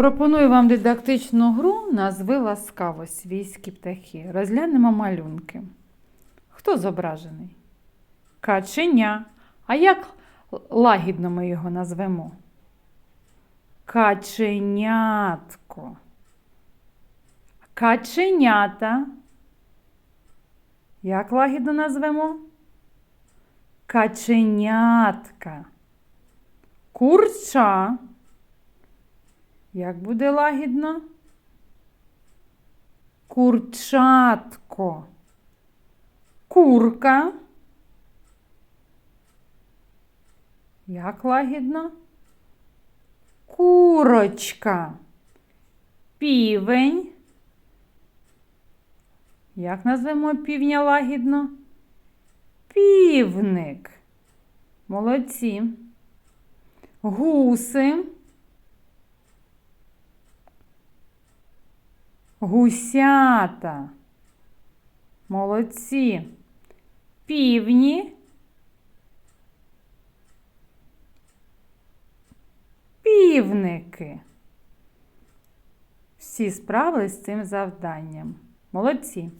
Пропоную вам дидактичну гру назви ласкаво свійські птахи. Розглянемо малюнки. Хто зображений? Каченя. А як лагідно ми його назвемо? Каченятко. Каченята. Як лагідно назвемо? Каченятка. Курча. Як буде лагідно? Курчатко. Курка. Як лагідно? Курочка. Півень. Як назвемо півня лагідно? Півник. Молодці. Гуси. Гусята. Молодці. Півні. Півники. Всі справились з цим завданням. Молодці.